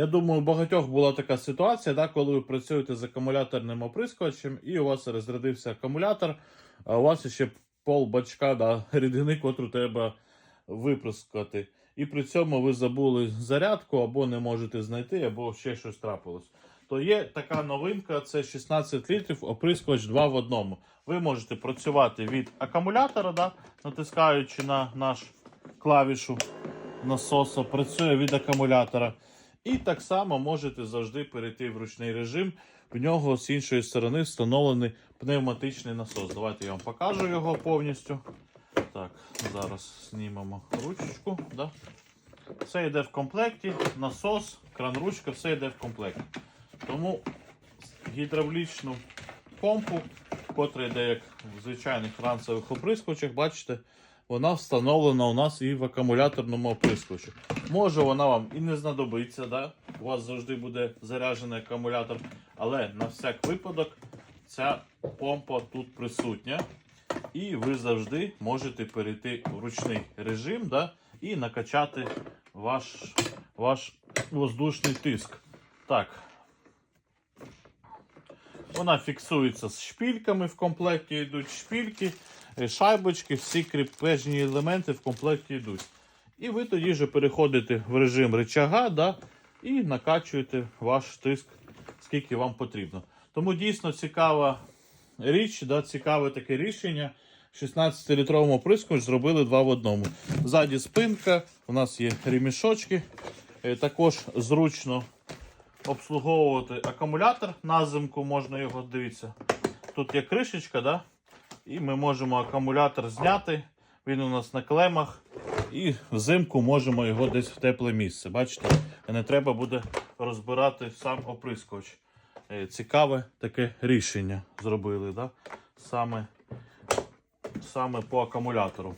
Я думаю, у багатьох була така ситуація, да, коли ви працюєте з акумуляторним оприскувачем, і у вас розрядився акумулятор, а у вас ще пол бачка да, рідини, котру треба виприскати. І при цьому ви забули зарядку, або не можете знайти, або ще щось трапилось. То є така новинка: це 16 літрів оприскувач 2 в одному. Ви можете працювати від акумулятора, да, натискаючи на наш клавішу насоса, працює від акумулятора. І так само можете завжди перейти в ручний режим. В нього з іншої сторони встановлений пневматичний насос. Давайте я вам покажу його повністю. Так, зараз знімемо ручечку. Да? Все йде в комплекті, насос, кран ручка, все йде в комплекті. Тому гідравлічну помпу, котра йде як в звичайних ранцевих оприскувачах, бачите, вона встановлена у нас і в акумуляторному оприскувачі. Може вона вам і не знадобиться, да? у вас завжди буде заряджений акумулятор, але на всяк випадок ця помпа тут присутня. І ви завжди можете перейти в ручний режим да, і накачати ваш, ваш воздушний тиск. Так. Вона фіксується з шпільками. В комплекті йдуть шпільки, шайбочки, всі кріпежні елементи в комплекті йдуть. І ви тоді вже переходите в режим рычага да, і накачуєте ваш тиск, скільки вам потрібно. Тому дійсно цікава річ, да, цікаве таке рішення. 16-літровому прискоч зробили два в одному. Ззаді спинка, у нас є ремішочки. Е, Також зручно обслуговувати акумулятор на зимку, можна його дивіться. Тут є кришечка, да? І ми можемо акумулятор зняти. Він у нас на клемах. І взимку можемо його десь в тепле місце. Бачите, не треба буде розбирати сам оприскувач. Е, Цікаве таке рішення зробили. Да? Саме, саме по акумулятору.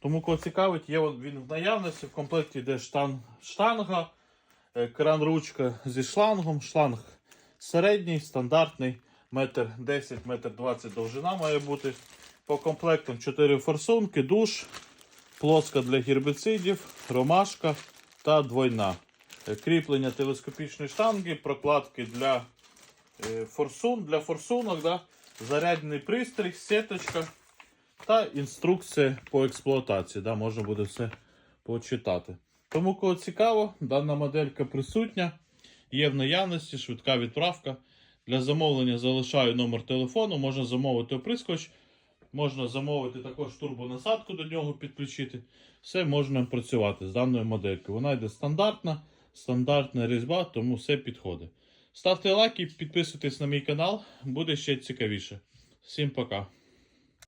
Тому кого цікавить, є він в наявності. В комплекті йде штан, штанга, е, кран ручка зі шлангом. Шланг середній, стандартний, метр 10, метр 20 довжина має бути. По комплектам 4 форсунки, душ, плоска для гербіцидів, ромашка та двойна. Е, Кріплення телескопічної штанги, прокладки для е, форсун, для форсунок, да? зарядний пристрій, сеточка та інструкція по експлуатації. Да? Можна буде все почитати. Тому, кого цікаво, дана моделька присутня, є в наявності, швидка відправка. Для замовлення залишаю номер телефону, можна замовити оприскоч, можна замовити також турбонасадку до нього підключити. Все можна працювати з даною моделькою. Вона йде стандартна, стандартна різьба, тому все підходить. Ставте лайки, підписуйтесь на мій канал, буде ще цікавіше. Всім пока.